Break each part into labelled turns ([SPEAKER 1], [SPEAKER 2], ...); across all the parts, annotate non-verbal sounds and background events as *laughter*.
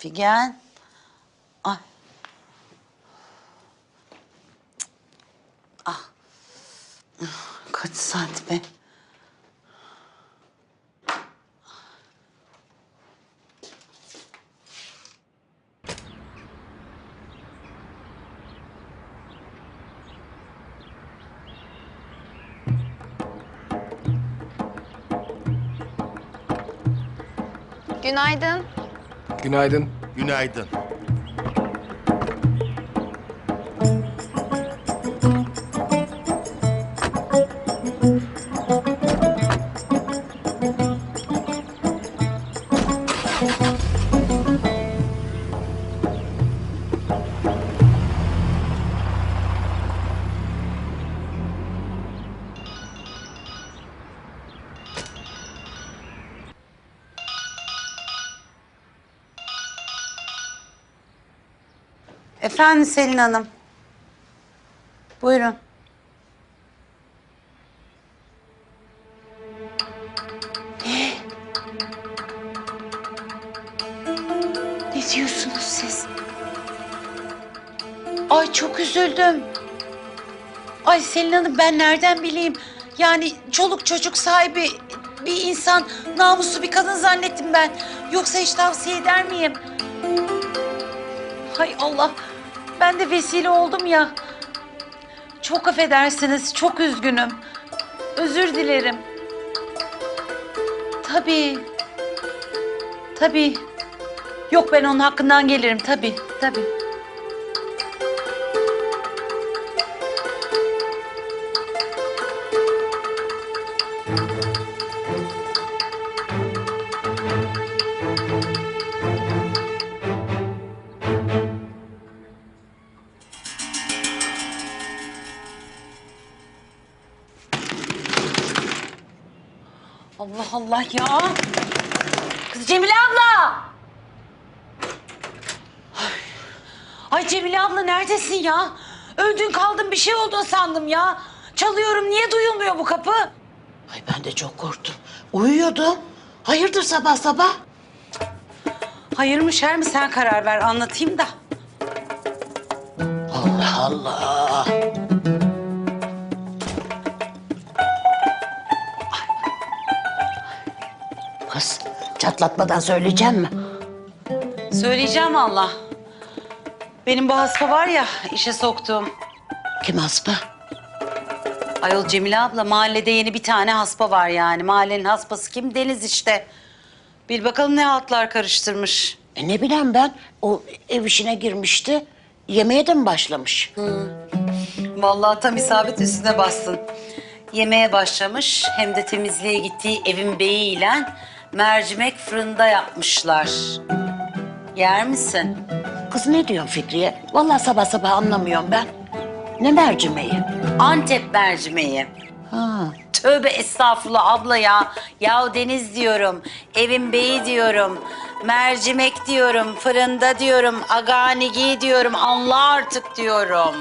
[SPEAKER 1] Figen. Ay. Ah. Kaç saat be?
[SPEAKER 2] Günaydın.
[SPEAKER 3] Günaydın.
[SPEAKER 4] Günaydın.
[SPEAKER 1] Efendim Selin Hanım. Buyurun. Ne? *gasps* Ne diyorsunuz siz? Ay çok üzüldüm. Ay Selin Hanım ben nereden bileyim? Yani çoluk çocuk sahibi bir insan, namuslu bir kadın zannettim ben. Yoksa hiç tavsiye eder miyim? Hay Allah. Ben de vesile oldum ya. Çok affedersiniz. Çok üzgünüm. Özür dilerim. Tabii. Tabii. Yok ben onun hakkından gelirim tabii. Tabii. Allah Allah ya. Kız Cemile abla. Ay. Ay Cemile abla neredesin ya? Öldün kaldın bir şey oldun sandım ya. Çalıyorum niye duyulmuyor bu kapı?
[SPEAKER 5] Ay ben de çok korktum. Uyuyordum. Hayırdır sabah sabah?
[SPEAKER 1] Hayır mı şer mi sen karar ver anlatayım da.
[SPEAKER 5] Allah Allah. Çatlatmadan söyleyeceğim mi?
[SPEAKER 1] Söyleyeceğim Allah. Benim bu hasta var ya işe soktuğum.
[SPEAKER 5] Kim haspa?
[SPEAKER 1] Ayol Cemile abla mahallede yeni bir tane haspa var yani. Mahallenin haspası kim? Deniz işte. Bil bakalım ne altlar karıştırmış.
[SPEAKER 5] E ne bileyim ben o ev işine girmişti. Yemeğe de mi başlamış?
[SPEAKER 1] Vallahi tam isabet üstüne bastın. Yemeğe başlamış hem de temizliğe gittiği evin beyiyle mercimek fırında yapmışlar. Yer misin?
[SPEAKER 5] Kız ne diyorsun Fikriye? Vallahi sabah sabah anlamıyorum ben. Ne mercimeği?
[SPEAKER 1] Antep mercimeği.
[SPEAKER 5] Ha.
[SPEAKER 1] Tövbe estağfurullah abla ya. Yahu Deniz diyorum, evin beyi diyorum, mercimek diyorum, fırında diyorum, aganigi diyorum, anla artık diyorum.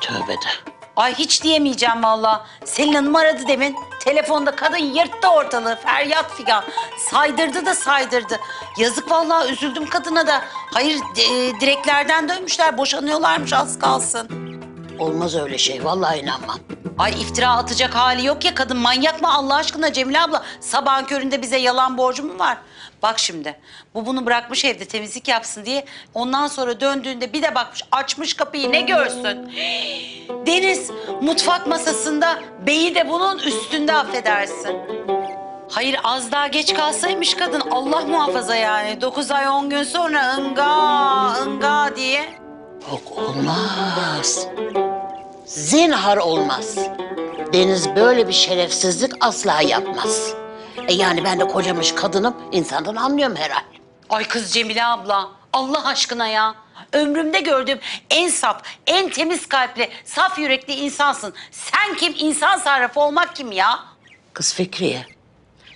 [SPEAKER 5] Tövbe de.
[SPEAKER 1] Ay hiç diyemeyeceğim valla. Selin Hanım aradı demin. Telefonda kadın yırttı ortalığı. Feryat figan. Saydırdı da saydırdı. Yazık vallahi üzüldüm kadına da. Hayır e, direklerden dönmüşler. Boşanıyorlarmış az kalsın.
[SPEAKER 5] Olmaz öyle şey. Vallahi inanmam.
[SPEAKER 1] Ay iftira atacak hali yok ya kadın manyak mı Allah aşkına Cemile abla? Sabahın köründe bize yalan borcu mu var? Bak şimdi bu bunu bırakmış evde temizlik yapsın diye. Ondan sonra döndüğünde bir de bakmış açmış kapıyı ne görsün? *gasps* Deniz mutfak masasında beyi de bunun üstünde affedersin. Hayır az daha geç kalsaymış kadın Allah muhafaza yani. Dokuz ay on gün sonra ınga ınga diye.
[SPEAKER 5] Yok olmaz. Zinhar olmaz. Deniz böyle bir şerefsizlik asla yapmaz. E yani ben de kocamış kadınım, insandan anlıyorum herhal.
[SPEAKER 1] Ay kız Cemile abla Allah aşkına ya. Ömrümde gördüğüm en saf, en temiz kalpli, saf yürekli insansın. Sen kim? İnsan sarrafı olmak kim ya?
[SPEAKER 5] Kız Fikriye,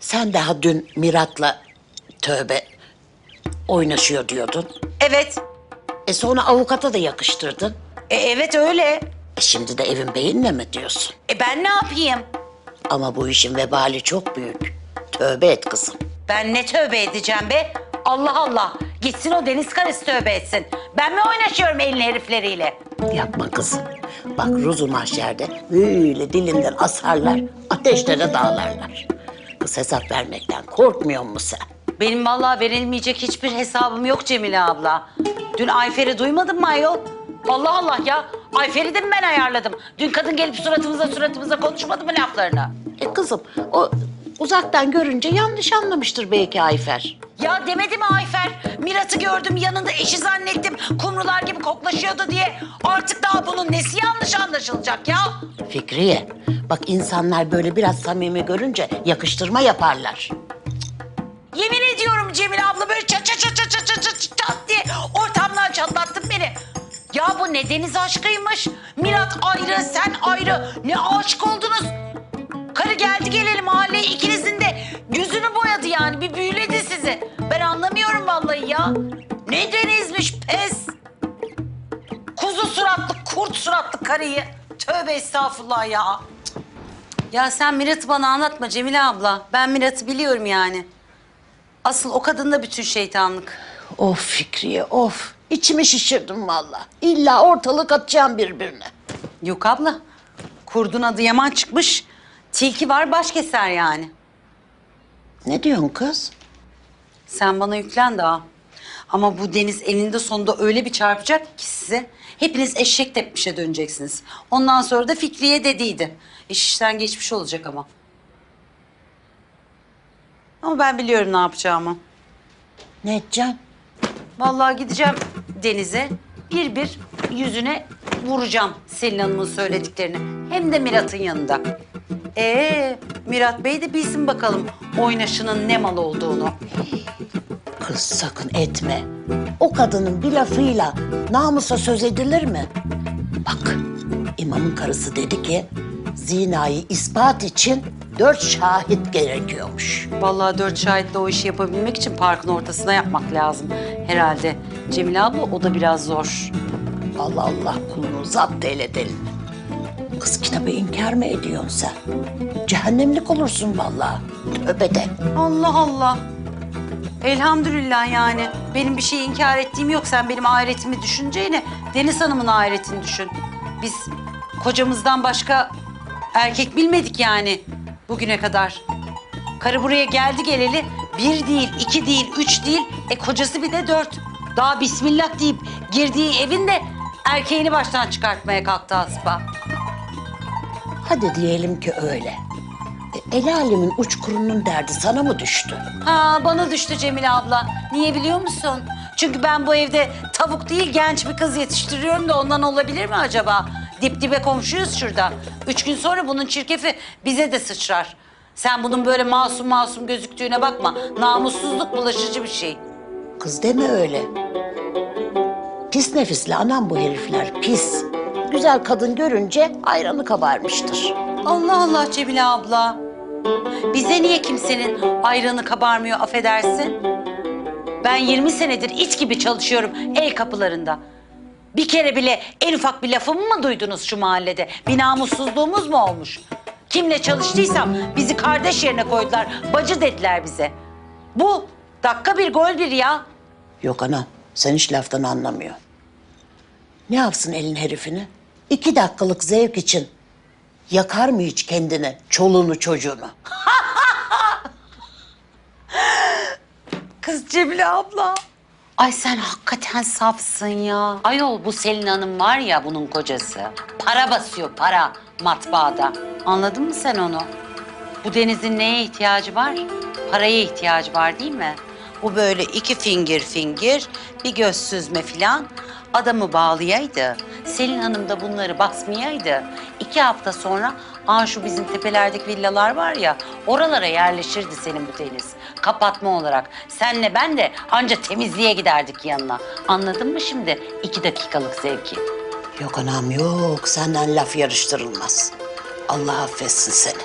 [SPEAKER 5] sen daha dün Mirat'la tövbe oynaşıyor diyordun.
[SPEAKER 1] Evet.
[SPEAKER 5] E sonra avukata da yakıştırdın.
[SPEAKER 1] E, evet öyle.
[SPEAKER 5] E şimdi de evin beyinle mi diyorsun?
[SPEAKER 1] E ben ne yapayım?
[SPEAKER 5] Ama bu işin vebali çok büyük. Tövbe et kızım.
[SPEAKER 1] Ben ne tövbe edeceğim be? Allah Allah. Gitsin o deniz karısı tövbe etsin. Ben mi oynaşıyorum elin herifleriyle?
[SPEAKER 5] Yapma kızım. Bak ruzu mahşerde böyle dilinden asarlar, ateşlere dağlarlar. Kız hesap vermekten korkmuyor musun sen?
[SPEAKER 1] Benim vallahi verilmeyecek hiçbir hesabım yok Cemile abla. Dün Ayfer'i duymadın mı ayol? Allah Allah ya. Ayfer'i de mi ben ayarladım? Dün kadın gelip suratımıza suratımıza konuşmadı mı laflarını?
[SPEAKER 5] E kızım o uzaktan görünce yanlış anlamıştır belki Ayfer.
[SPEAKER 1] Ya demedi mi Ayfer? Mirat'ı gördüm yanında eşi zannettim. Kumrular gibi koklaşıyordu diye. Artık daha bunun nesi yanlış anlaşılacak ya?
[SPEAKER 5] Fikriye, bak insanlar böyle biraz samimi görünce yakıştırma yaparlar.
[SPEAKER 1] Yemin ediyorum Cemile abla böyle çat çat çat Ya bu ne deniz aşkıymış. Mirat ayrı, sen ayrı. Ne aşık oldunuz. Karı geldi geleli mahalleye ikinizin de yüzünü boyadı yani. Bir büyüledi sizi. Ben anlamıyorum vallahi ya. Ne denizmiş pes. Kuzu suratlı, kurt suratlı karıyı. Tövbe estağfurullah ya. Ya sen Mirat'ı bana anlatma Cemile abla. Ben Mirat'ı biliyorum yani. Asıl o kadında bütün şeytanlık.
[SPEAKER 5] Of Fikriye, of. İçimi şişirdim vallahi. İlla ortalık atacağım birbirine.
[SPEAKER 1] Yok abla. Kurdun adı Yaman çıkmış. Tilki var baş keser yani.
[SPEAKER 5] Ne diyorsun kız?
[SPEAKER 1] Sen bana yüklen daha. Ama bu deniz eninde sonunda öyle bir çarpacak ki size. Hepiniz eşek tepmişe döneceksiniz. Ondan sonra da Fikriye dediydi. İş işten geçmiş olacak ama. Ama ben biliyorum ne yapacağımı.
[SPEAKER 5] Ne edeceksin?
[SPEAKER 1] Vallahi gideceğim denize bir bir yüzüne vuracağım Selin Hanım'ın söylediklerini. Hem de Mirat'ın yanında. Ee, Mirat Bey de bilsin bakalım oynaşının ne mal olduğunu.
[SPEAKER 5] Kız sakın etme. O kadının bir lafıyla namusa söz edilir mi? Bak, imamın karısı dedi ki zinayı ispat için dört şahit gerekiyormuş.
[SPEAKER 1] Vallahi dört şahitle o işi yapabilmek için parkın ortasına yapmak lazım herhalde. Cemile abla o da biraz zor.
[SPEAKER 5] Allah Allah kulunu zapt eyle delini. Kız kitabı inkar mı ediyorsun sen? Cehennemlik olursun vallahi. Tövbe de.
[SPEAKER 1] Allah Allah. Elhamdülillah yani. Benim bir şey inkar ettiğim yok. Sen benim ahiretimi düşüneceğine Deniz Hanım'ın ahiretini düşün. Biz kocamızdan başka erkek bilmedik yani bugüne kadar. Karı buraya geldi geleli bir değil, iki değil, üç değil. E kocası bir de dört. Daha bismillah deyip girdiği evin de erkeğini baştan çıkartmaya kalktı Aspa.
[SPEAKER 5] Hadi diyelim ki öyle. E, el alemin uçkurunun derdi sana mı düştü?
[SPEAKER 1] Ha bana düştü Cemile abla. Niye biliyor musun? Çünkü ben bu evde tavuk değil genç bir kız yetiştiriyorum da ondan olabilir mi acaba? Dip dibe komşuyuz şurada. Üç gün sonra bunun çirkefi bize de sıçrar. Sen bunun böyle masum masum gözüktüğüne bakma. Namussuzluk bulaşıcı bir şey.
[SPEAKER 5] Kız deme öyle. Pis nefisli anam bu herifler pis. Güzel kadın görünce ayranı kabarmıştır.
[SPEAKER 1] Allah Allah Cemile abla. Bize niye kimsenin ayranı kabarmıyor affedersin? Ben 20 senedir it gibi çalışıyorum el kapılarında. Bir kere bile en ufak bir lafımı mı duydunuz şu mahallede? Bir namussuzluğumuz mu olmuş? Kimle çalıştıysam bizi kardeş yerine koydular. Bacı dediler bize. Bu dakika bir gol bir ya.
[SPEAKER 5] Yok anam sen hiç laftan anlamıyor. Ne yapsın elin herifini? İki dakikalık zevk için yakar mı hiç kendini, çoluğunu, çocuğunu? *laughs*
[SPEAKER 1] Kız Cemile abla. Ay sen hakikaten safsın ya. Ayol bu Selin Hanım var ya bunun kocası. Para basıyor para matbaada. Anladın mı sen onu? Bu Deniz'in neye ihtiyacı var? Paraya ihtiyacı var değil mi? Bu böyle iki fingir fingir, bir göz süzme filan. Adamı bağlayaydı. Selin Hanım da bunları basmayaydı. İki hafta sonra Aa şu bizim tepelerdeki villalar var ya oralara yerleşirdi senin bu deniz. Kapatma olarak. Senle ben de anca temizliğe giderdik yanına. Anladın mı şimdi iki dakikalık zevki?
[SPEAKER 5] Yok anam yok, senden laf yarıştırılmaz. Allah affetsin seni.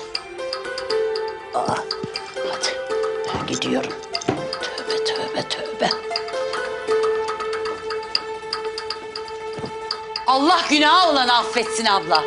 [SPEAKER 5] Aa, hadi ben gidiyorum. Tövbe tövbe tövbe.
[SPEAKER 1] Allah günah olanı affetsin abla.